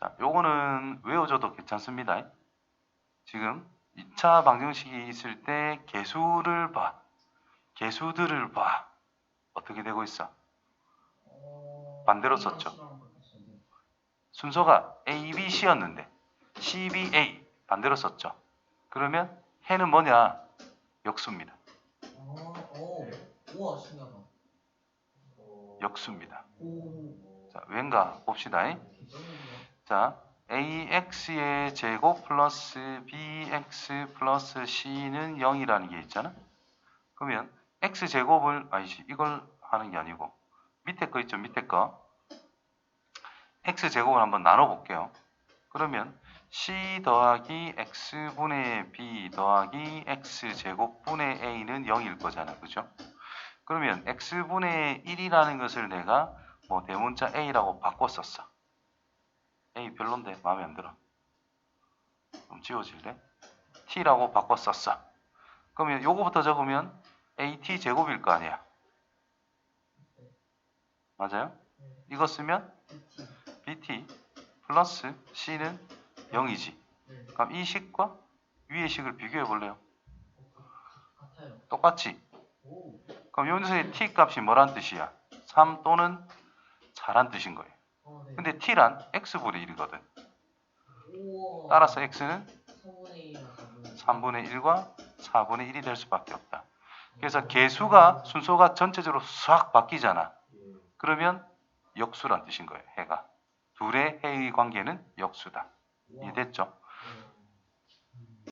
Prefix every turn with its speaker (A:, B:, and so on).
A: 자, 요거는 외워줘도 괜찮습니다. 지금 2차 방정식이 있을 때 개수를 봐. 개수들을 봐. 어떻게 되고 있어?
B: 어,
A: 반대로 썼죠. 순서가 A, B, C였는데 C, B, A 반대로 썼죠. 그러면 해는 뭐냐? 역수입니다. 역수입니다.
B: 오,
A: 자, 왠가 봅시다. 자, AX의 제곱 플러스 BX 플러스 C는 0이라는 게 있잖아. 그러면 X 제곱을 아니지 이걸 하는 게 아니고 밑에 거 있죠 밑에 거 X 제곱을 한번 나눠 볼게요. 그러면 C 더하기 X분의 B 더하기 X 제곱분의 A는 0일 거잖아. 그죠? 그러면 X분의 1이라는 것을 내가 뭐 대문자 A라고 바꿨었어. A 별론데 마음에 안 들어. 좀 지워질래? T라고 바꿨었어. 그러면 요거부터 적으면 AT 제곱일 거 아니야. 맞아요? 이거 쓰면
B: BT.
A: 플러스 C는 0이지.
B: 네.
A: 그럼 이 식과 위의 식을 비교해
B: 볼래요?
A: 똑같지?
B: 오,
A: 그럼 여기서의 T 값이 뭐란 뜻이야? 3 또는 4란 뜻인 거예요.
B: 어, 네.
A: 근데 T란 X분의 1이거든.
B: 우와.
A: 따라서 X는
B: 3분의 1이랑
A: 3분의 1과 4분의 1이 될 수밖에 없다. 그래서 개수가 순서가 전체적으로 싹 바뀌잖아. 그러면 역수란 뜻인 거예요. 해가 둘의 해의 관계는 역수다. 이해됐죠?